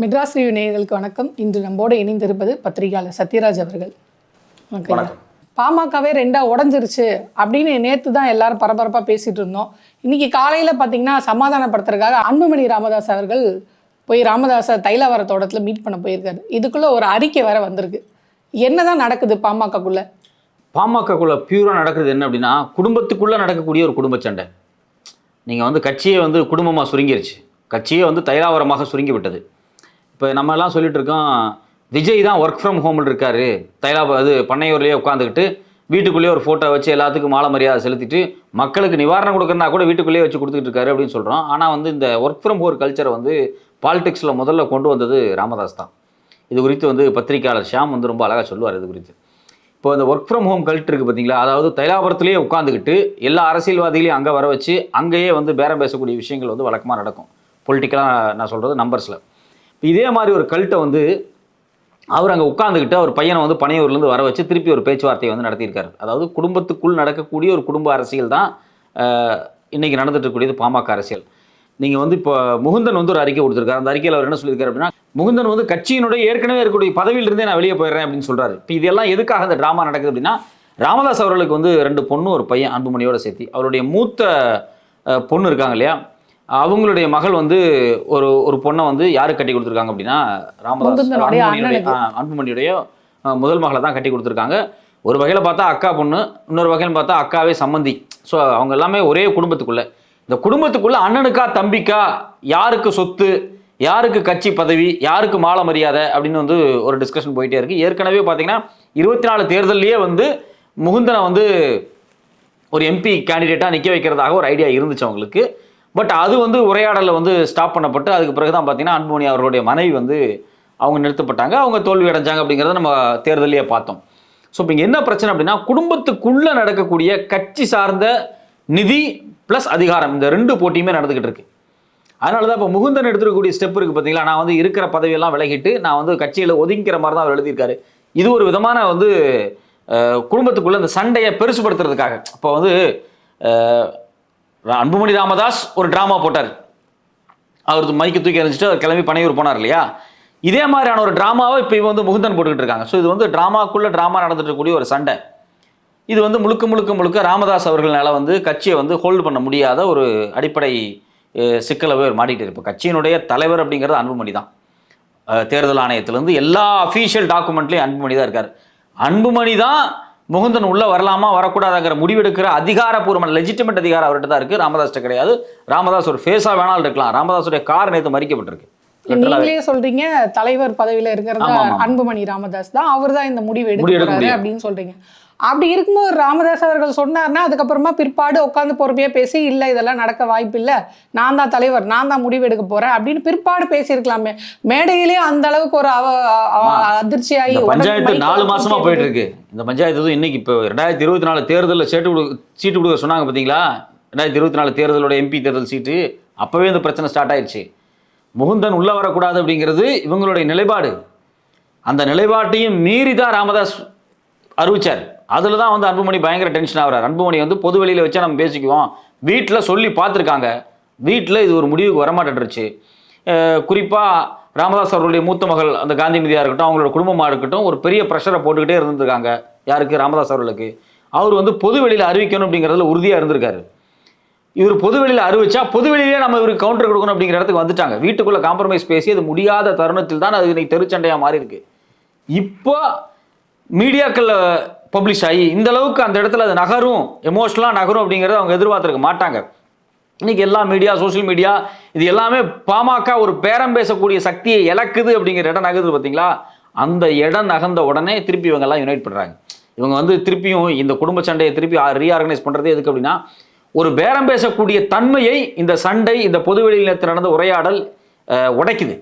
Madras review நேயர்களுக்கு வணக்கம். இன்று நம்மோடு இணைந்திருப்பது பத்திரிகையாளர் சத்யராஜ் அவர்கள். வணக்கம். பாமகவே ரெண்டா உடஞ்சிருச்சு அப்படின்னு நேற்று தான் எல்லாரும் பரபரப்பாக பேசிட்டு இருந்தோம். இன்னைக்கு காலையில் பார்த்தீங்கன்னா சமாதானப்படுத்துறதுக்காக அன்புமணி ராமதாஸ் அவர்கள் போய் ராமதாஸை தைலாவர தோட்டத்தில் மீட் பண்ண போயிருக்காரு. இதுக்குள்ள ஒரு அறிக்கை வேற வந்திருக்கு. என்னதான் நடக்குது பாமகக்குள்ள? பாமகக்குள்ள பியூரா நடக்கிறது என்ன அப்படின்னா குடும்பத்துக்குள்ள நடக்கக்கூடிய ஒரு குடும்ப சண்டை. நீங்கள் வந்து கட்சியே வந்து குடும்பமாக சுருங்கிருச்சு. கட்சியே வந்து தைலாவரமாக சுருங்கி விட்டது. இப்போ நம்ம எல்லாம் சொல்லிட்டு இருக்கோம் விஜய் தான் ஒர்க் ஃப்ரம் ஹோமில் இருக்காரு. தைலா அது பண்ணையூர்லேயே உட்காந்துக்கிட்டு வீட்டுக்குள்ளேயே ஒரு ஃபோட்டோ வச்சு எல்லாத்துக்கும் மாலை மரியாதை செலுத்திட்டு மக்களுக்கு நிவாரணம் கொடுக்கறனா கூட வீட்டுக்குள்ளேயே வச்சு கொடுத்துட்டு இருக்காரு அப்படின்னு சொல்கிறோம் ஆனால் வந்து இந்த ஒர்க் ஃப்ரம் ஹோம் கல்ச்சரை வந்து பாலிடிக்ஸில் முதல்ல கொண்டு வந்தது ராமதாஸ் தான். இது குறித்து வந்து பத்திரிகையாளர் ஷியாம் வந்து ரொம்ப அழகாக சொல்லுவார் இது குறித்து. இப்போ அந்த ஒர்க் ஃப்ரம் ஹோம் கல்ட் இருக்குது பார்த்தீங்களா அதாவது தைலாபுரத்துலேயே உட்காந்துக்கிட்டு எல்லா அரசியல்வாதிகளையும் அங்கே வர வச்சு அங்கேயே வந்து பேரம் பேசக்கூடிய விஷயங்கள் வந்து வழக்கமாக நடக்கும். பொலிட்டிக்கலாக நான் சொல்கிறது நம்பர்ஸில் இதே மாதிரி ஒரு கல்ட்டை வந்து அவர் அங்கே உட்காந்துக்கிட்டு அவர் பையனை வந்து பனையூர்லேருந்து வர வச்சு திருப்பி ஒரு பேச்சுவார்த்தையை வந்து நடத்தியிருக்காரு. அதாவது குடும்பத்துக்குள் நடக்கக்கூடிய ஒரு குடும்ப அரசியல் தான் இன்றைக்கி இன்னைக்கு இருக்கக்கூடியது பாமக அரசியல். நீங்கள் வந்து இப்போ முகுந்தன் வந்து ஒரு அறிக்கை கொடுத்துருக்காரு. அந்த அறிக்கையில் அவர் என்ன சொல்லியிருக்காரு அப்படின்னா முகுந்தன் வந்து கட்சியினுடைய ஏற்கனவே இருக்கக்கூடிய பதவியிலிருந்தே நான் வெளியே போயிடுறேன் அப்படின்னு சொல்கிறாரு இப்போ இதெல்லாம் எதுக்காக இந்த ட்ராமா நடக்குது அப்படின்னா ராமதாஸ் அவர்களுக்கு வந்து ரெண்டு பொண்ணு ஒரு பையன் அன்புமணியோட சேர்த்து அவருடைய மூத்த பொண்ணு இருக்காங்க இல்லையா அவங்களுடைய மகள் வந்து ஒரு ஒரு பொண்ணை வந்து யாருக்கு கட்டி கொடுத்துருக்காங்க அப்படின்னா ராமதாஸ் அன்புமணியுடைய முதல் மகளை தான் கட்டி கொடுத்துருக்காங்க. ஒரு வகையில் பார்த்தா அக்கா பொண்ணு இன்னொரு வகையில் பார்த்தா அக்காவே சம்மந்தி ஸோ அவங்க எல்லாமே ஒரே குடும்பத்துக்குள்ள. இந்த குடும்பத்துக்குள்ள அண்ணனுக்கா தம்பிக்கா யாருக்கு சொத்து யாருக்கு கட்சி பதவி யாருக்கு மாலை மரியாதை அப்படின்னு வந்து ஒரு டிஸ்கஷன் போயிட்டே இருக்கு. ஏற்கனவே பார்த்தீங்கன்னா இருபத்தி நாலு தேர்தல்லையே வந்து முகுந்தனை வந்து ஒரு எம்பி கேண்டிடேட்டாக நிற்க வைக்கிறதாக ஒரு ஐடியா இருந்துச்சு அவங்களுக்கு. பட் அது வந்து உரையாடலில் வந்து ஸ்டாப் பண்ணப்பட்டு அதுக்கு பிறகு தான் பார்த்தீங்கன்னா அன்புமணி அவர்களுடைய மனைவி வந்து அவங்க நிறுத்தப்பட்டாங்க. அவங்க தோல்வி அடைஞ்சாங்க அப்படிங்கிறத நம்ம தேர்தலையே பார்த்தோம். ஸோ இப்போ இங்கே என்ன பிரச்சனை அப்படின்னா குடும்பத்துக்குள்ளே நடக்கக்கூடிய கட்சி சார்ந்த நிதி ப்ளஸ் அதிகாரம் இந்த ரெண்டு போட்டியுமே நடந்துக்கிட்டு இருக்கு. அதனால தான் இப்போ முகுந்தன் எடுத்துருக்கக்கூடிய ஸ்டெப் இருக்குது பார்த்தீங்களா நான் வந்து இருக்கிற பதவியெல்லாம் விலகிட்டு நான் வந்து கட்சியில் ஒதுங்கிக்கிற மாதிரி தான் அவர் எழுதியிருக்காரு. இது ஒரு விதமான வந்து குடும்பத்துக்குள்ளே அந்த இந்த சண்டையை பெருசுபடுத்துறதுக்காக. இப்போ வந்து அன்புமணி ராமதாஸ் ஒரு ட்ராமா போட்டார். அவர் மைக்கு தூக்கி எறிஞ்சிட்டு அவர் கிளம்பி பனையூர் போனார் இல்லையா? இதே மாதிரியான ஒரு ட்ராமாவை இப்போ இவங்க வந்து முகுந்தன் போட்டுக்கிட்டு இருக்காங்க. ஸோ இது வந்து ட்ராமாக்குள்ள ட்ராமா நடந்துட்டு இருக்கக்கூடிய ஒரு சண்டை. இது வந்து முழுக்க முழுக்க முழுக்க ராமதாஸ் அவர்களால் வந்து கட்சியை வந்து ஹோல்டு பண்ண முடியாத ஒரு அடிப்படை சிக்கலவே மாட்டிகிட்டு இருப்போம் கட்சியினுடைய தலைவர் அப்படிங்கிறது அன்புமணி தான். தேர்தல் ஆணையத்திலேருந்து எல்லா அஃபீஷியல் டாக்குமெண்ட்லேயும் அன்புமணி தான் இருக்கார். அன்புமணி தான் முகுந்தன் உள்ள வரலாமா வரக்கூடாதுங்கிற முடிவெடுக்கிற அதிகாரப்பூர்வமான லெஜிட்டிமேட் அதிகாரம் அவர்கிட்ட தான் இருக்கு. ராமதாஸ்கிட்ட கிடையாது. ராமதாஸ் ஒரு ஃபேஸாக வேணாலும் இருக்கலாம். ராமதாஸுடைய கார் நேற்று மறிக்கப்பட்டிருக்கு. நீங்களே சொல்றீங்க தலைவர் பதவியில இருக்கிறது. அன்புமணி ராமதாஸ் தான் அவர் தான் இந்த முடிவு முடிவு எடுக்க எடுக்க போறாரு முடியும். அப்படின்னு சொல்றீங்க. அப்படி இருக்கும்போது ராமதாஸ் அவர்கள் சொன்னார்னா அதுக்கப்புறமா பிற்பாடு உட்காந்து பொறுமையா பேசி இல்ல இதெல்லாம் நடக்க வாய்ப்பு இல்ல. நான் தான் தலைவர் நான் தான் முடிவு எடுக்க போறேன். அப்படின்னு பிற்பாடு பேசியிருக்கலாமே. மேடையிலேயே அந்த அளவுக்கு ஒரு அவ அதிர்ச்சியாகி பஞ்சாயத்து நாலு மாசமா போயிட்டு இருக்கு. இந்த பஞ்சாயத்து இன்னைக்கு இப்போ ரெண்டாயிரத்தி இருபத்தி நாலு தேர்தலில் சீட்டு கொடு சீட்டு கொடுக்க சொன்னாங்க பார்த்தீங்களா ரெண்டாயிரத்தி இருபத்தி நாலு தேர்தலோட எம்பி தேர்தல் சீட்டு. அப்பவே இந்த பிரச்சனை ஸ்டார்ட் ஆயிடுச்சு. முகுந்தன் உள்ள வரக்கூடாது அப்படிங்கிறது இவங்களுடைய நிலைப்பாடு. அந்த நிலைப்பாட்டையும் மீறி தான் ராமதாஸ் அறிவிச்சார். அதில் தான் வந்து அன்புமணி பயங்கர டென்ஷன் ஆகிறார். அன்புமணி வந்து பொது வெளியில் வச்சா நம்ம பேசிக்குவோம். வீட்டில் சொல்லி பார்த்துருக்காங்க. வீட்டில் இது ஒரு முடிவுக்கு வரமாட்டேன்ருச்சு. குறிப்பாக ராமதாஸ் அவர்களுடைய மூத்த மகள் அந்த காந்திமதியாக இருக்கட்டும் அவங்களோட குடும்பமாக இருக்கட்டும் ஒரு பெரிய ப்ரெஷரை போட்டுக்கிட்டே இருந்திருக்காங்க யாருக்கு? ராமதாஸ் அவர்களுக்கு. அவர் வந்து பொது வெளியில் அறிவிக்கணும் அப்படிங்கிறதுல உறுதியாக இருந்திருக்காரு. இவர் பொதுவெளியில் அறிவிச்சா பொதுவெளியிலே நம்ம இவருக்கு கவுண்டர் கொடுக்கணும் அப்படிங்கிற இடத்துக்கு வந்துட்டாங்க. வீட்டுக்குள்ளே காம்ப்ரமைஸ் பேசி அது முடியாத தருணத்தில் தான் அது இன்னைக்கு தெருச்சண்டையாக மாறி இருக்கு இப்போ மீடியாக்களில் பப்ளிஷ் ஆகி இந்த அளவுக்கு அந்த இடத்துல அது நகரும் எமோஷனலாக நகரும் அப்படிங்கிறத அவங்க எதிர்பார்த்துருக்க மாட்டாங்க. இன்னைக்கு எல்லா மீடியா சோஷியல் மீடியா இது எல்லாமே பாமக ஒரு பேரம் பேசக்கூடிய சக்தியை இழக்குது அப்படிங்கிற இடம் நகருது பார்த்தீங்களா? அந்த இடம் நகர்ந்த உடனே திருப்பி இவங்க எல்லாம் யுனைட் பண்ணுறாங்க இவங்க வந்து திருப்பியும் இந்த குடும்ப சண்டையை திருப்பி ரீஆர்கனைஸ் பண்ணுறது எதுக்கு அப்படின்னா ஒரு பேரம் பேசக்கூடிய தன்மையை இந்த சண்டை இந்த பொதுவெளியில் நேத்து நடந்த உரையாடல் உடைக்குது.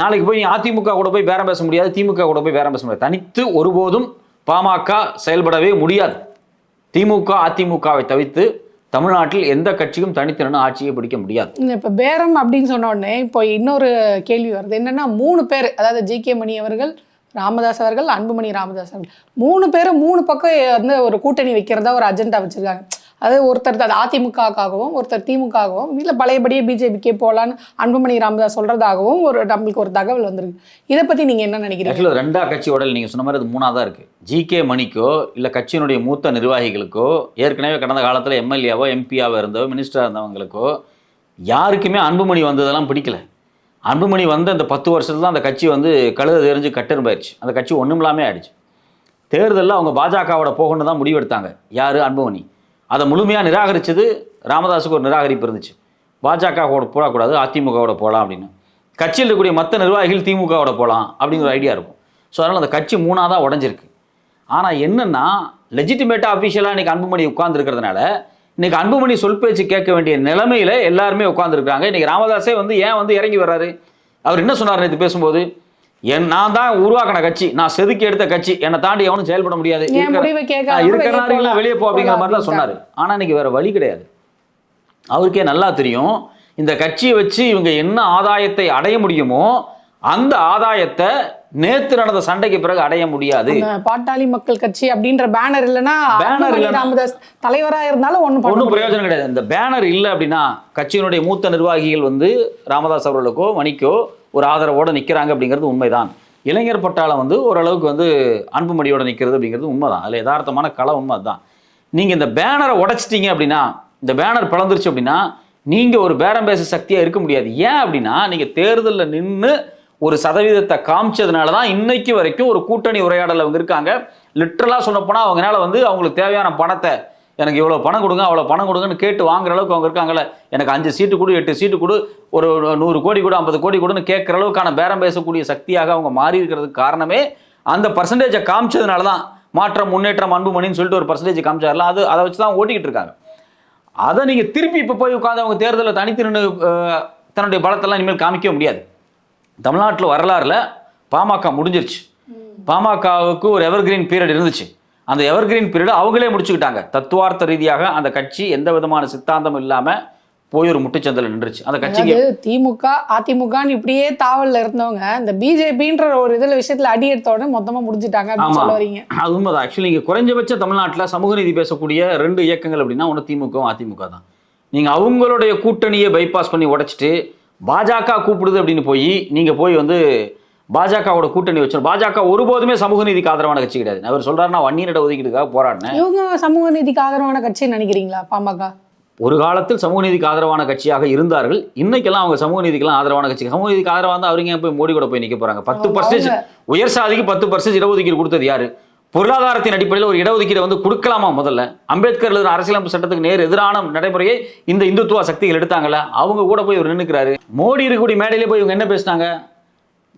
நாளைக்கு போய் நீ அதிமுக கூட போய் பேரம் பேச முடியாது திமுக கூட போய் பேரம் பேச முடியாது. தனித்து ஒருபோதும் பாமக செயல்படவே முடியாது. திமுக அதிமுகவை தவிர்த்து தமிழ்நாட்டில் எந்த கட்சியும் தனித்து ஆட்சியை பிடிக்க முடியாது. இந்த இப்போ பேரம் அப்படின்னு சொன்ன உடனே இப்போ இன்னொரு கேள்வி வருது. என்னன்னா மூணு பேர் அதாவது ஜி. கே. மணி அவர்கள் ராமதாஸ் அவர்கள் அன்புமணி ராமதாஸ் அவர்கள். மூணு பேரும் மூணு பக்கம் வந்து ஒரு கூட்டணி வைக்கிறதா ஒரு அஜெண்டா வச்சிருக்காங்க. அது ஒருத்தர் அது அதிமுகவுக்காகவும் ஒருத்தர் திமுகவும் இல்லை பழையபடியே பிஜேபிக்கே போகலான்னு அன்புமணி ராமதாஸ் சொல்கிறதாகவும் ஒரு நம்மளுக்கு ஒரு தகவல் வந்திருக்கு. இதை பற்றி நீங்கள் என்ன நினைக்கிறீங்க? ரெண்டா கட்சி உடல் நீங்கள் சொன்ன மாதிரி அது மூணாக தான் இருக்குது ஜிகே மணிக்கோ இல்லை கட்சியினுடைய மூத்த நிர்வாகிகளுக்கோ ஏற்கனவே கடந்த காலத்தில் எம்எல்ஏவோ எம்பியாவோ இருந்தவோ மினிஸ்டராக இருந்தவங்களுக்கோ யாருக்குமே அன்புமணி வந்ததெல்லாம் பிடிக்கல. அன்புமணி வந்து அந்த பத்து வருஷத்துல தான் அந்த கட்சி வந்து கழுத தெரிஞ்சு கட்டெரும்பாயிருச்சு அந்த கட்சி ஒன்றும் இல்லாமல் ஆயிடுச்சு. தேர்தலில் அவங்க பாஜகவோட போகணும்னு தான் முடிவெடுத்தாங்க. யார்? அன்புமணி. அதை முழுமையாக நிராகரித்தது ராமதாஸுக்கு ஒரு நிராகரிப்பு இருந்துச்சு. பாஜகவோட போடக்கூடாது அதிமுகவோட போகலாம் அப்படின்னு. கட்சியில் இருக்கக்கூடிய மற்ற நிர்வாகிகள் திமுகவோட போகலாம் அப்படிங்கிற ஐடியா இருக்கும். ஸோ அதனால் அந்த கட்சி மூணாக தான் உடஞ்சிருக்கு. ஆனால் என்னென்னா லெஜிட்டிமேட்டாக அஃபிஷியலாக இன்றைக்கி அன்புமணி உட்காந்துருக்கிறதுனால இன்றைக்கி அன்புமணி சொல் பேச்சு கேட்க வேண்டிய நிலைமையில் எல்லாருமே உட்காந்துருக்காங்க இன்றைக்கி ராமதாஸே வந்து ஏன் வந்து இறங்கி வர்றாரு? அவர் என்ன சொன்னார் நேற்று பேசும்போது? என் நான் தான் உருவாக்கின கட்சி. நான் செதுக்கி எடுத்த கட்சி. என்னை தாண்டி எவனும் செயல்பட முடியாது. என் இருக்கிற- முடிவை கேட்க ஆ, இருக்கிற நேரங்கள்ல வெளியே போ அப்படிங்கிற மாதிரி தான் சொன்னார். ஆனால் இன்னைக்கு வேற வழி கிடையாது. அவருக்கே நல்லா தெரியும். இந்த கட்சியை வச்சு இவங்க என்ன ஆதாயத்தை அடைய முடியுமோ அந்த ஆதாயத்தை நேத்து நடந்த சண்டைக்கு பிறகு அடைய முடியாது. பாட்டாளி மக்கள் கட்சி அப்படின்ற பேனர் இல்லைன்னா இல்லைன்னா- ராமதாஸ் தலைவரா இருந்தாலும் ஒன்றும் முடியாது. பிரயோஜனம் கிடையாது. இந்த பேனர் இல்லை அப்படின்னா கட்சியினுடைய மூத்த நிர்வாகிகள் வந்து ராமதாஸ் அவர்களுக்கோ மணிக்கோ ஒரு ஆதரவோடு நிற்கிறாங்க அப்படிங்கிறது உண்மைதான். இளைஞர் பட்டாளம் வந்து ஓரளவுக்கு வந்து அன்புமடியோடு நிற்கிறது அப்படிங்கிறது உண்மைதான். அதில் யதார்த்தமான கள உண்மை தான் நீங்கள் இந்த பேனரை உடைச்சிட்டீங்க அப்படின்னா இந்த பேனர் பிளந்துருச்சு அப்படின்னா நீங்கள் ஒரு பேரம் பேச சக்தியாக இருக்க முடியாது. ஏன் அப்படின்னா நீங்கள் தேர்தலில் நின்று ஒரு சதவீதத்தை காமிச்சதுனால தான் இன்னைக்கு வரைக்கும் ஒரு கூட்டணி உரையாடல் அவங்க இருக்காங்க. லிட்ரலாக சொல்லப்போனால் அவங்களால வந்து அவங்களுக்கு தேவையான பணத்தை எனக்கு இவ்வளோ பணம் கொடுங்க அவ்வளோ பணம் கொடுங்கன்னு கேட்டு வாங்குற அளவுக்கு அவங்க இருக்காங்கல்ல. எனக்கு அஞ்சு சீட்டு கொடு எட்டு சீட்டு கொடு ஒரு நூறு கோடி கொடு ஐம்பது கோடி கொடுன்னு கேட்குற அளவுக்கான பேரம் பேசக்கூடிய சக்தியாக அவங்க மாறி இருக்கிறதுக்கு காரணமே அந்த பர்சன்டேஜை காமிச்சதுனால தான் மாற்றம் முன்னேற்றம் அன்புமணின்னு சொல்லிட்டு ஒரு பர்சன்டேஜ் காமிச்சார்ல அது அதை வச்சு தான் ஓட்டிக்கிட்டு இருக்காங்க. அதை நீங்கள் திருப்பி இப்போ போய் உட்காந்து அவங்க தேர்தலில் தனித்து நின்று தன்னுடைய பலத்தெல்லாம் இனிமேல் காமிக்க முடியாது. தமிழ்நாட்டில் வரலாறுல பாமக முடிஞ்சிருச்சு. பாமகவுக்கு ஒரு எவர்கிரீன் பீரியட் இருந்துச்சு. அந்த எவர்கிரீன் பீரியட் அவங்களே முடிச்சுக்கிட்டாங்க. தத்துவார்த்த ரீதியாக அந்த கட்சி எந்த விதமான சித்தாந்தம் இல்லாமல் போய் ஒரு முட்டுச்சந்தில் நின்றுச்சு. அந்த கட்சிக்கு திமுக அதிமுகன்னு இப்படியே தாவல்ல இருந்தவங்க இந்த பிஜேபின்ற ஒரு இதுல விஷயத்துல அடி எடுத்த உடனே மொத்தமா முடிஞ்சிட்டாங்க அப்படின்னு. சொல்ல வரீங்க அது உண்மைதான். ஆக்சுவலி இங்கே குறைஞ்சபட்ச தமிழ்நாட்டில் சமூக நீதி பேசக்கூடிய ரெண்டு இயக்கங்கள் அப்படின்னா ஒன்று திமுகவும் அதிமுக தான். நீங்கள் அவங்களுடைய கூட்டணியை பைபாஸ் பண்ணி உடைச்சிட்டு பாஜக கூப்பிடுது அப்படின்னு போய் நீங்கள் போய் வந்து பாஜகவோட கூட்டணி வச்சு பாஜக ஒருபோதுமே சமூக நீதிக்கு ஆதரவான கட்சி கிடையாது. அவர் சொல்றாரு நான் வன்னியரிட ஒதுக்கீடுக்காக போராடினேன். இவங்க சமூக நீதிக்கு ஆதரவான கட்சின்னு நினைக்கிறீங்களா பாமக? ஒரு காலத்தில் சமூக நீதிக்கு ஆதரவான கட்சியாக இருந்தார்கள். இன்னைக்கெல்லாம் அவங்க சமூக நீதிக்கெல்லாம் ஆதரவான கட்சி. சமூக நீதிக்கு ஆதரவாக இருந்தால் அவருங்க ஏன் போய் மோடி கூட போய் நிற்க போறாங்க? பத்து அவங்க- பர்சன்டேஜ் உயர் சாதிக்கு பத்து பர்சன்டேஜ் இடஒதுக்கீடு கொடுத்தது யாரு? பொருளாதாரத்தின் அடிப்படையில் ஒரு இடஒதுக்கீடு வந்து கொடுக்கலாமா முதல்ல? அம்பேத்கர் எழுதின அரசியலமைப்பு சட்டத்துக்கு நேர் எதிரான நடைமுறையை இந்த இந்துத்துவ சக்திகள் எடுத்தாங்கல்ல அவங்க கூட போய் இவர் நின்னுக்கிறாரு. மோடி இருக்கக்கூடிய மேடையிலே போய் இவங்க என்ன பேசினாங்க?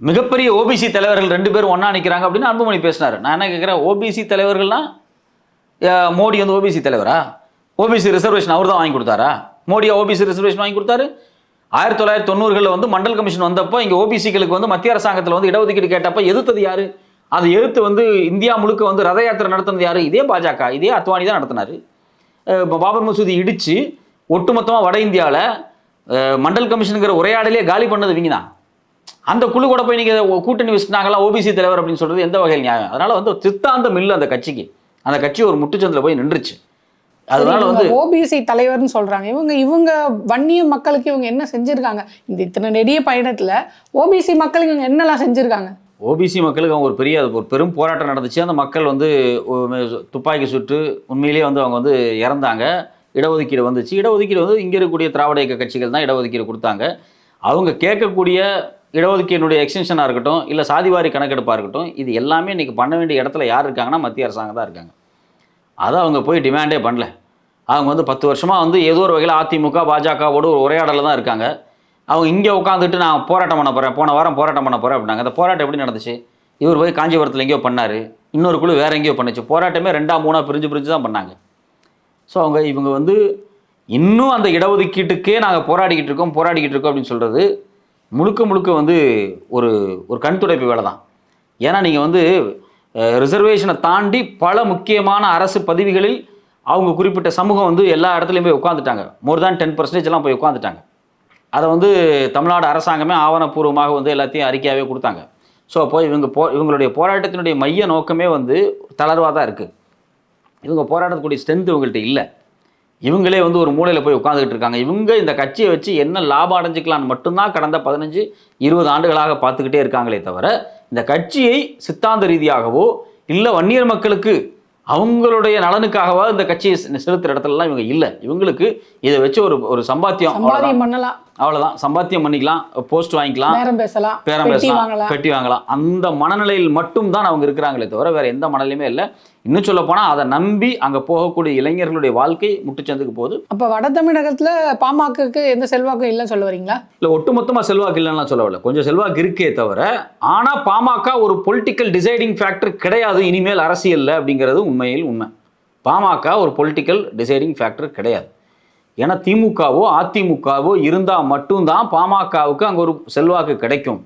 மிகப்பெரிய ஓபிசி தலைவர்கள் ரெண்டு பேரும் ஒன்றா நிற்கிறாங்க அப்படின்னு அன்புமணி பேசினார். நான் என்ன கேட்குறேன் ஓபிசி தலைவர்கள்னா மோடி வந்து ஓபிசி தலைவரா? ஓபிசி ரிசர்வேஷன் அவர் தான் வாங்கி கொடுத்தாரா? மோடியா ஓபிசி ரிசர்வேஷன் வாங்கி கொடுத்தாரு? ஆயிரத்தி தொள்ளாயிரத்தி தொண்ணூறுகளில் வந்து மண்டல் கமிஷன் வந்தப்போ இங்கே ஓபிசிகளுக்கு வந்து மத்திய அரசாங்கத்தில் வந்து இடஒதுக்கீடு கேட்டப்போ எதிர்த்தது யாரு? அதை எதிர்த்து வந்து இந்தியா முழுக்க வந்து ரத யாத்திரை நடத்துனது யார்? இதே பாஜக இதே அத்வானி தான் நடத்தினார். பாபர் மசூதி இடித்து ஒட்டுமொத்தமாக வட இந்தியாவில் மண்டல் கமிஷனுங்கிற உரையாடலே காலி பண்ணது இவங்க தான் அந்த குழு கூட போய் நீங்கள் கூட்டணி வச்சுட்டாங்களா ஓபிசி தலைவர் அப்படின்னு சொல்றது எந்த வகையில் நியாயம்? அதனால வந்து சித்தாந்தம் இல்லை அந்த கட்சிக்கு. அந்த கட்சி ஒரு முட்டுச்சந்தில் போய் நின்றுச்சு. அதனால வந்து ஓபிசி தலைவர்னு சொல்றாங்க. இவங்க இவங்க வன்னிய மக்களுக்கு இவங்க என்ன செஞ்சிருக்காங்க? இந்த இத்தனை நெடிய பயணத்துல ஓபிசி மக்களுக்கு இவங்க என்னெல்லாம் செஞ்சிருக்காங்க? ஓபிசி மக்களுக்கு அவங்க ஒரு பெரிய ஒரு பெரும் போராட்டம் நடந்துச்சு. அந்த மக்கள் வந்து துப்பாக்கி சுட்டு உண்மையிலேயே வந்து அவங்க வந்து இறந்தாங்க. இடஒதுக்கீடு வந்துச்சு. இடஒதுக்கீடு வந்து இங்கே இருக்கக்கூடிய திராவிட இயக்க கட்சிகள் தான் இடஒதுக்கீடு கொடுத்தாங்க. அவங்க கேட்கக்கூடிய இடஒதுக்கீடுடைய எக்ஸ்டென்ஷனாக இருக்கட்டும் இல்லை சாதிவாரி கணக்கெடுப்பாக இருக்கட்டும் இது எல்லாமே இன்றைக்கி பண்ண வேண்டிய இடத்துல யார் இருக்காங்கன்னா மத்திய அரசாங்கம் தான் இருக்காங்க. அதை அவங்க போய் டிமாண்டே பண்ணல. அவங்க வந்து பத்து வருஷமாக வந்து ஏதோ ஒரு வகையில் அதிமுக பாஜகவோட ஒரு உரையாடலில் தான் இருக்காங்க. அவங்க இங்கே உட்காந்துட்டு நான் போராட்டம் பண்ண போகிறேன் போன வாரம் போராட்டம் பண்ண போகிறேன் அப்படின்னாங்க. அந்த போராட்டம் எப்படி நடந்துச்சு? இவர் போய் காஞ்சிபுரத்தில் எங்கேயோ பண்ணார். இன்னொரு குழு வேறு எங்கேயோ பண்ணுச்சு. போராட்டமே ரெண்டாம் மூணாக பிரிஞ்சு பிரிஞ்சு தான் பண்ணாங்க. ஸோ அவங்க இவங்க வந்து இன்னும் அந்த இடஒதுக்கீட்டுக்கே நாங்கள் போராடிக்கிட்டு இருக்கோம் போராடிக்கிட்டு இருக்கோம் அப்படின்னு சொல்கிறது முழுக்க முழுக்க வந்து ஒரு ஒரு கண் துடைப்பு வேலை தான். ஏன்னா நீங்கள் வந்து ரிசர்வேஷனை தாண்டி பல முக்கியமான அரசு பதவிகளில் அவங்க குறிப்பிட்ட சமூகம் வந்து எல்லா இடத்துலையும் போய் உட்காந்துட்டாங்க மோர் தேன் டென் பர்சன்டேஜ்லாம் போய் உட்காந்துட்டாங்க அதை வந்து தமிழ்நாடு அரசாங்கமே ஆவணப்பூர்வமாக வந்து எல்லாத்தையும் அறிக்கையாகவே கொடுத்தாங்க. ஸோ அப்போ இவங்க போ இவங்களுடைய போராட்டத்தினுடைய மைய நோக்கமே வந்து தளர்வாக தான் இருக்குது இவங்க போராடக்கூடிய ஸ்ட்ரென்த் இவங்கள்ட்ட இல்லை. இவங்களே வந்து ஒரு மூலையில் போய் உட்காந்துக்கிட்டு இருக்காங்க. இவங்க இந்த கட்சியை வச்சு என்ன லாபம் அடைஞ்சிக்கலாம்னு மட்டும்தான் கடந்த பதினஞ்சு இருபது ஆண்டுகளாக பார்த்துக்கிட்டே இருக்காங்களே தவிர இந்த கட்சியை சித்தாந்த ரீதியாகவோ இல்லை வன்னியர் மக்களுக்கு அவங்களுடைய நலனுக்காகவா இந்த கட்சியை செலுத்துற இடத்துலலாம் இவங்க இல்லை. இவங்களுக்கு இதை வச்சு ஒரு ஒரு சம்பாத்தியம் பண்ணலாம். அவ்வளவுதான். சம்பாத்தியம் பண்ணிக்கலாம் போஸ்ட் வாங்கிக்கலாம் பேரம் பேசலாம் பேரம் பேசலாம் பெட்டி வாங்கலாம். அந்த மனநிலையில் மட்டும் தான் அவங்க இருக்கிறாங்களே தவிர வேற எந்த மனநிலையுமே இல்லை. இன்னும் சொல்ல போனா அதை நம்பி அங்க போகக்கூடிய இளைஞர்களுடைய வாழ்க்கை முட்டுச்சந்துக்கு போகுது. அப்ப வட தமிழகத்துல பாமகக்கு எந்த செல்வாக்கும் இல்லைன்னு சொல்ல வரீங்களா? இல்லை ஒட்டுமொத்தமா செல்வாக்கு இல்லைன்னா சொல்லவில்லை கொஞ்சம் செல்வாக்கு இருக்கே தவிர ஆனா பாமக ஒரு பொலிட்டிக்கல் டிசைடிங் ஃபேக்டர் கிடையாது இனிமேல் அரசியல்ல அப்படிங்கிறது உண்மையில் உண்மை. பாமக ஒரு பொலிட்டிக்கல் டிசைடிங் ஃபேக்டர் கிடையாது. ஏன்னா திமுகவோ அதிமுகவோ இருந்தால் மட்டும்தான் பாமகவுக்கு அங்கே ஒரு செல்வாக்கு கிடைக்கும்.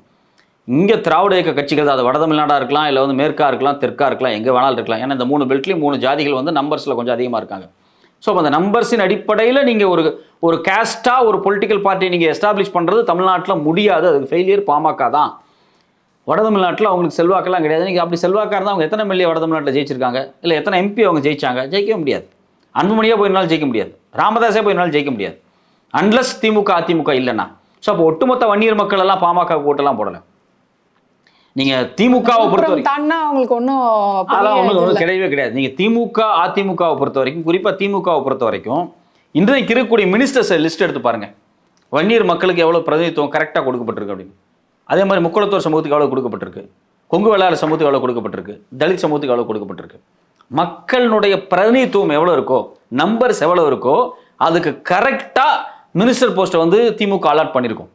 இங்கே திராவிட இயக்க கட்சிகள் தான் அது வட தமிழ்நாடாக இருக்கலாம் இல்லை வந்து மேற்கா இருக்கலாம் தெற்காக இருக்கலாம் எங்கே வேணாலும் இருக்கலாம். ஏன்னா இந்த மூணு பெல்ட்லேயும் மூணு ஜாதிகள் வந்து நம்பர்ஸில் கொஞ்சம் அதிகமாக இருக்காங்க. ஸோ அப்போ அந்த நம்பர்ஸின் அடிப்படையில் நீங்கள் ஒரு ஒரு கேஸ்ட்டாக ஒரு பொலிட்டிக்கல் பார்ட்டியை நீங்கள் எஸ்டாப்ளிஷ் பண்ணுறது தமிழ்நாட்டில் முடியாது. அதுக்கு ஃபெயிலியர் பாமக தான். வட தமிழ்நாட்டில் அவங்களுக்கு செல்வாக்கெல்லாம் கிடையாது. நீங்கள் அப்படி செல்வாக்காக இருந்தால் அவங்க எத்தனை எம்எல்ஏ வட தமிழ்நாட்டில் ஜெயிச்சிருக்காங்க? இல்லை எத்தனை எம்பி அவங்க ஜெயிச்சாங்க? ஜெயிக்கவே முடியாது. அன்புமணியாக போயிருந்தாலும் ஜெயிக்க முடியாது. ராமதாஸே போயிருந்தாலும் ஜெயிக்க முடியாது. அன்லஸ் திமுக அதிமுக இல்லைன்னா. ஸோ அப்போ ஒட்டுமொத்த வன்னியர் மக்கள் எல்லாம் பாமக ஓட்டெல்லாம் போடலை. நீங்கள் திமுகவை பொறுத்த வரைக்கும் அவங்களுக்கு ஒன்றும் அதெல்லாம் ஒன்றும் ஒன்றும் கிடையவே கிடையாது. நீங்கள் திமுக அதிமுகவை பொறுத்த வரைக்கும் குறிப்பாக திமுகவை பொறுத்த வரைக்கும் இன்றைக்கு இருக்கக்கூடிய மினிஸ்டர்ஸ் லிஸ்ட் எடுத்து பாருங்க. வன்னியர் மக்களுக்கு எவ்வளோ பிரதிநிதித்துவம் கரெக்டாக கொடுக்கப்பட்டிருக்கு அப்படின்னு. அதே மாதிரி முக்குளத்தூர் சமூகத்துக்கு எவ்வளோ கொடுக்கப்பட்டிருக்கு? கொங்கு வெள்ளாளர் சமூகத்துக்கு எவ்வளோ கொடுக்கப்பட்டிருக்கு? தலித் சமூகத்துக்கு எவ்வளோ கொடுக்கப்பட்டிருக்கு? மக்களினுடைய பிரதிநிதித்துவம் எவ்வளோ இருக்கோ நம்பர்ஸ் எவ்வளோ இருக்கோ அதுக்கு கரெக்டாக மினிஸ்டர் போஸ்ட்டை வந்து திமுக அலாட் பண்ணியிருக்கோம்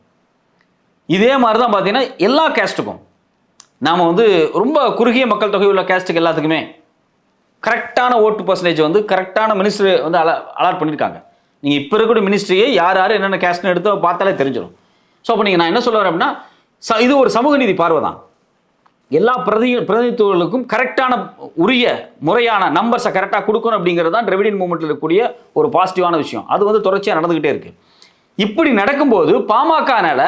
இதே மாதிரி தான் பார்த்தீங்கன்னா எல்லா கேஸ்ட்டுக்கும் நாம் வந்து ரொம்ப குறுகிய மக்கள் தொகை உள்ள கேஸ்ட்டுக்கு எல்லாத்துக்குமே கரெக்டான ஓட்டு பர்சன்டேஜ் வந்து கரெக்டான மினிஸ்டர் வந்து அல அலாட் பண்ணியிருக்காங்க நீங்கள் இப்போ இருக்கிற மினிஸ்ட்ரியே யார் யார் என்னென்ன கேஸ்ட்னு எடுத்து பார்த்தாலே தெரிஞ்சிடும் ஸோ அப்போ நீங்கள் நான் என்ன சொல்ல வரேன் அப்படின்னா ச- இது ஒரு சமூக நீதி பார்வை தான். எல்லா பிரதி பிரதிநிதித்துவங்களுக்கும் கரெக்டான உரிய முறையான நம்பர்ஸை கரெக்டாக கொடுக்கணும் அப்படிங்கிறது தான் திராவிடியன் மூமெண்ட்டில் இருக்கக்கூடிய ஒரு பாசிட்டிவான விஷயம். அது வந்து தொடர்ச்சியாக நடந்துக்கிட்டே இருக்குது இப்படி நடக்கும்போது பாமகனால்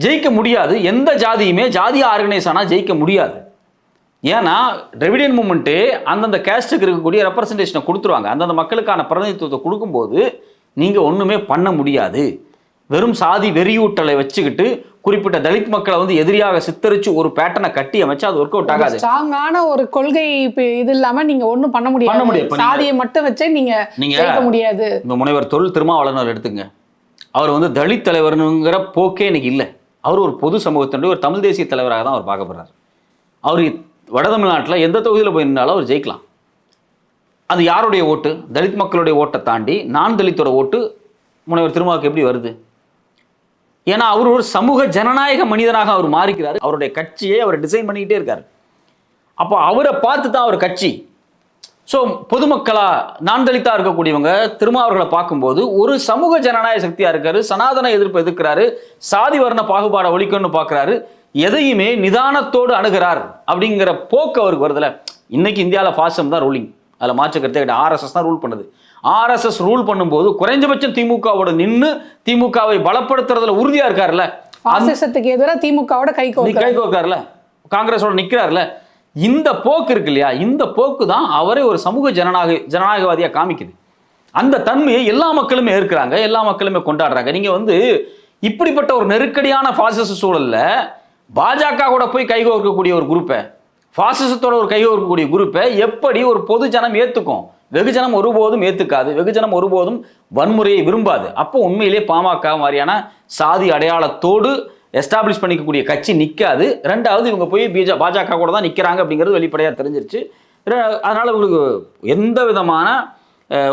ஜெயிக்க முடியாது. எந்த ஜாதியுமே ஜாதி ஆர்கனைஸ் ஆனால் ஜெயிக்க முடியாது. ஏன்னா திராவிடியன் மூமெண்ட்டு அந்தந்த கேஸ்ட்டுக்கு இருக்கக்கூடிய ரெப்ரசன்டேஷனை கொடுத்துருவாங்க. அந்தந்த மக்களுக்கான பிரதிநிதித்துவத்தை கொடுக்கும்போது நீங்கள் ஒன்றுமே பண்ண முடியாது. வெறும் சாதி வெறியூட்டலை வச்சுக்கிட்டு குறிப்பிட்ட தலித் மக்களை வந்து எதிரியாக சித்தரிச்சு ஒரு பேட்டர்னை கட்டி அமைச்சா அது ஒர்க் அவுட் ஆகாது. ஸ்ட்ராங்கான ஒரு கொள்கை இப்ப இது இல்லாம நீங்க ஒண்ணும் பண்ண பண்ண முடியாது. முடியாது. இப்ப நீங்க- சாதியை மட்டும் வச்சே நீங்க நீங்க முடியாது. இந்த முனைவர் தொல் திருமாவளவனர் எடுத்துங்க. அவர் வந்து தலித் தலைவர்னுங்கிற போக்கே இன்னைக்கு இல்லை. அவர் ஒரு பொது சமூகத்தினுடைய ஒரு தமிழ் தேசிய தலைவராக தான் அவர் பார்க்கப்படுறார். அவர் வட தமிழ்நாட்டில் எந்த தொகுதியில் போய் நின்றாலும் அவர் ஜெயிக்கலாம். அது யாருடைய ஓட்டு? தலித் மக்களுடைய ஓட்டை தாண்டி நான் தலித்தோட ஓட்டு முனைவர் திருமாவுக்கு எப்படி வருது? ஏன்னா அவர் ஒரு சமூக ஜனநாயக மனிதனாக அவர் மாறிக்கிறார். அவருடைய கட்சியை அவர் டிசைன் பண்ணிக்கிட்டே இருக்கார். அப்போ அவரை பார்த்து தான் அவர் கட்சி. ஸோ பொதுமக்களா நான் தலித்தா இருக்கக்கூடியவங்க திருமாவர்களை பார்க்கும்போது ஒரு சமூக ஜனநாயக சக்தியா இருக்காரு சனாதன எதிர்ப்பு எதிர்க்கிறாரு சாதி வர்ண பாகுபாடை ஒழிக்கணும்னு பார்க்கறாரு எதையுமே நிதானத்தோடு அணுகிறார் அப்படிங்கிற போக்கு அவருக்கு வருதுல. இன்னைக்கு இந்தியாவில் ஃபாசம் தான் ரூலிங் அதில் மாற்று கருத்தே கிடையாது. ஆர்எஸ்எஸ் தான் ரூல் பண்ணுது. ஆர்எஸ்எஸ் ரூல் பண்ணும்போது குறைஞ்சபட்சம் திமுகவோட நின்று திமுகவை பலப்படுத்துறதுல உறுதியா இருக்காருல்ல பாசிசத்துக்கு எதிராக திமுகவோட கை கை கோர்க்காருல காங்கிரஸோட நிக்கிறாருல. இந்த போக்கு இருக்கு இல்லையா? இந்த போக்கு தான் அவரை ஒரு சமூக ஜனநாயக ஜனநாயகவாதியாக காமிக்குது. அந்த தன்மையை எல்லா மக்களுமே ஏற்கிறாங்க எல்லா மக்களுமே கொண்டாடுறாங்க. நீங்கள் வந்து இப்படிப்பட்ட ஒரு நெருக்கடியான பாசிச சூழல்ல பாஜக கூட போய் கைகோர்க்கக்கூடிய ஒரு குரூப்பை பாசிசத்தோட ஒரு கைகோர்க்கக்கூடிய குரூப்பை எப்படி ஒரு பொது ஜனம் ஏற்றுக்கும் வெகுஜனம் ஒருபோதும் ஏற்றுக்காது வெகுஜனம் ஒருபோதும் வன்முறையை விரும்பாது. அப்போ உண்மையிலே பாமக மாதிரியான சாதி அடையாளத்தோடு எஸ்டாப்ளிஷ் பண்ணிக்கக்கூடிய கட்சி நிற்காது ரெண்டாவது இவங்க போய் பிஜா பாஜக கூட தான் நிற்கிறாங்க அப்படிங்கிறது வெளிப்படையாக தெரிஞ்சிருச்சு. அதனால் இவங்களுக்கு எந்த விதமான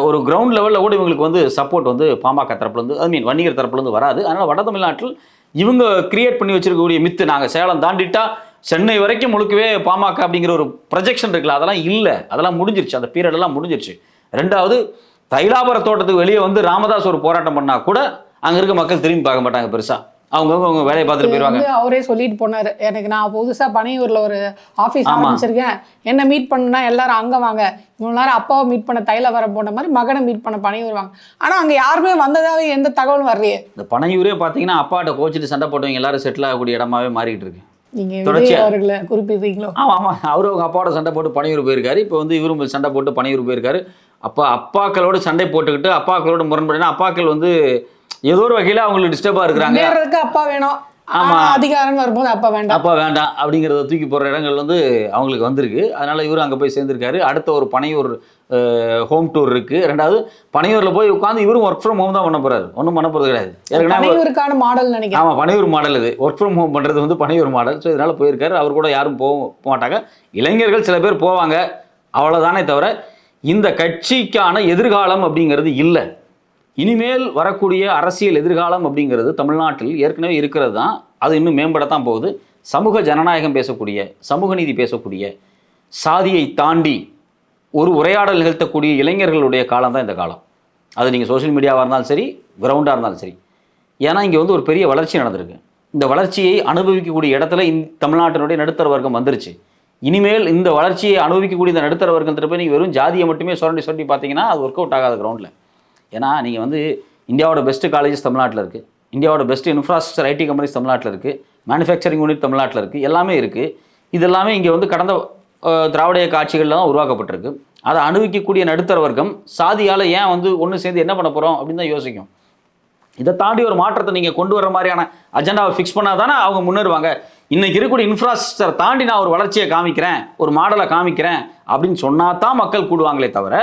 ஒரு கிரவுண்ட் லெவலில் கூட இவங்களுக்கு வந்து சப்போர்ட் வந்து பாமக தரப்புலேருந்து ஐ மீன் வன்னியர் தரப்புலேருந்து வராது. அதனால் வட தமிழ்நாட்டில் இவங்க கிரியேட் பண்ணி வச்சிருக்கக்கூடிய மித்து நாங்கள் சேலம் தாண்டிட்டா சென்னை வரைக்கும் முழுக்கவே பாமக அப்படிங்கிற ஒரு ப்ரொஜெக்ஷன் இருக்குல்ல அதெல்லாம் இல்லை. அதெல்லாம் முடிஞ்சிருச்சு. அந்த பீரியடெல்லாம் முடிஞ்சிருச்சு. ரெண்டாவது தைலாபுர தோட்டத்துக்கு வெளியே வந்து ராமதாஸ் ஒரு போராட்டம் பண்ணால் கூட அங்கே இருக்க மக்கள் திரும்பி பார்க்க மாட்டாங்க பெருசாக அவங்க அவங்க வேலையை பார்த்துட்டு போயிடுவாங்க அவரே சொல்லிட்டு போனாரு. எனக்கு நான் புதுசா பனையூர்ல ஒரு ஆபீஸ் ஆமா. ஆரம்பிச்சிருக்கேன். என்ன மீட் பண்ணா எல்லாரும் அங்க வாங்க. இவ்வளவு நேரம் அப்பாவை மீட் பண்ண தைல வர போன மாதிரி மகனை மீட் பண்ண பனையூர் வாங்க. ஆனா அங்க யாருமே வந்ததாவே எந்த தகவலும் வரலையே. இந்த பனையூரே பார்த்தீங்கன்னா அப்பாட்ட கோச்சிட்டு சண்டை போட்டவங்க எல்லாரும் செட்டில் ஆகக்கூடிய இடமாவே மாறிட்டு இருக்கு. நீங்க தொடர்ச்சியா- விஜய் அவர்களை குறிப்பிடுறீங்களோ? ஆமா ஆமா. அவரும் அவங்க அப்பாவோட சண்டை போட்டு பனையூர் போயிருக்காரு. இப்போ வந்து இவரும் சண்டை போட்டு பனையூர் போயிருக்காரு. அப்போ அப்பாக்களோட சண்டை போட்டுக்கிட்டு அப்பாக்களோட முரண்படினா அப்பாக்கள் வந்து ஏதோ ஒரு வகையில் அவங்களுக்கு டிஸ்டர்பாக இருக்கிறாங்க. அப்பா வேணும். ஆமா. அதிகாரம் வரும்போது அப்பா வேண்டாம். அப்பா வேண்டாம் அப்படிங்கிறத தூக்கி போடுற இடங்கள் வந்து அவங்களுக்கு வந்திருக்கு. அதனால இவரு அங்கே போய் சேர்ந்திருக்காரு. அடுத்த ஒரு பனையூர் ஹோம் டூர் இருக்கு. ரெண்டாவது பனையூரில் போய் உட்காந்து இவரும் ஒர்க் ஃப்ரம் ஹோம் தான் பண்ண போறாரு. ஒன்றும் பண்ண போறது கிடையாது. பனையூருக்கான மாடல் நினைக்கிறேன். ஆமாம் பனையூர் மாடல் இது. ஒர்க் ஃப்ரம் ஹோம் பண்ணுறது வந்து பனையூர் மாடல் ஸோ இதனால் போயிருக்காரு. அவர் கூட யாரும் போக போக மாட்டாங்க. இளைஞர்கள் சில பேர் போவாங்க. அவ்வளோதானே தவிர இந்த கட்சிக்கான எதிர்காலம் அப்படிங்கிறது இல்லை. இனிமேல் வரக்கூடிய அரசியல் எதிர்காலம் அப்படிங்கிறது தமிழ்நாட்டில் ஏற்கனவே இருக்கிறது தான். அது இன்னும் மேம்படத்தான் போகுது. சமூக ஜனநாயகம் பேசக்கூடிய சமூக நீதி பேசக்கூடிய சாதியை தாண்டி ஒரு உரையாடல் நிகழ்த்தக்கூடிய இளைஞர்களுடைய காலம் தான் இந்த காலம். அது நீங்கள் சோஷியல் மீடியாவாக இருந்தாலும் சரி கிரவுண்டாக இருந்தாலும் சரி. ஏன்னா இங்கே வந்து ஒரு பெரிய வளர்ச்சி நடந்திருக்கு. இந்த வளர்ச்சியை அனுபவிக்கக்கூடிய இடத்துல இந்த தமிழ்நாட்டினுடைய நடுத்தர வர்க்கம் வந்துருச்சு. இனிமேல் இந்த வளர்ச்சியை அனுபவிக்கக்கூடிய இந்த நடுத்தர வர்க்கத்தில் போய் நீங்கள் வெறும் ஜாதியை மட்டுமே சுரண்டி சுரண்டி பார்த்தீங்கன்னா அது ஒர்க் அவுட் ஆகாத கிரவுண்டில் ஏன்னா நீங்கள் வந்து இந்தியாவோட பெஸ்ட் காலேஜஸ் தமிழ்நாட்டில் இருக்குது இந்தியாவோட பெஸ்ட் இன்ஃப்ராஸ்ட்ரக்சர் ஐடி கம்பெனிஸ் தமிழ்நாட்டில் இருக்குது மேனுஃபேக்சரிங் யூனிட் தமிழ்நாட்டில் இருக்குது எல்லாமே இருக்குது இது எல்லாமே இங்கே வந்து கடந்த திராவிடைய திராவிட தான் உருவாக்கப்பட்டிருக்கு. அதை அனுபவிக்கக்கூடிய நடுத்தர வர்க்கம் சாதியால் ஏன் வந்து ஒன்று சேர்ந்து என்ன பண்ண போகிறோம் அப்படின்னு தான் யோசிக்கும். இதை தாண்டி ஒரு மாற்றத்தை நீங்கள் கொண்டு வர மாதிரியான அஜெண்டாவை ஃபிக்ஸ் பண்ணால் தானே அவங்க முன்னேறுவாங்க. இன்றைக்கி இருக்கக்கூடிய இன்ஃப்ராஸ்ட்ரக்சர் தாண்டி நான் ஒரு வளர்ச்சியை காமிக்கிறேன் ஒரு மாடலை காமிக்கிறேன் அப்படின்னு சொன்னால் தான் மக்கள் கூடுவாங்களே தவிர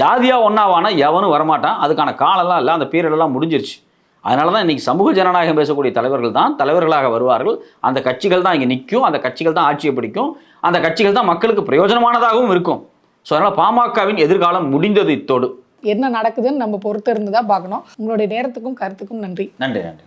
ஜாதியாக ஒன்றாவானா எவனும் வரமாட்டான். அதுக்கான காலம்லாம் இல்லை அந்த எல்லாம் முடிஞ்சிருச்சு. அதனால தான் இன்னைக்கு சமூக ஜனநாயகம் பேசக்கூடிய தலைவர்கள் தான் தலைவர்களாக வருவார்கள். அந்த கட்சிகள் தான் இங்கே நிற்கும் அந்த கட்சிகள் தான் ஆட்சியை பிடிக்கும். அந்த கட்சிகள் தான் மக்களுக்கு பிரயோஜனமானதாகவும் இருக்கும். ஸோ அதனால் பாமகவின் எதிர்காலம் முடிந்தது இத்தோடு. என்ன நடக்குதுன்னு நம்ம பொறுத்து இருந்து தான் பார்க்கணும். உங்களுடைய நேரத்துக்கும் கருத்துக்கும் நன்றி. நன்றி நன்றி.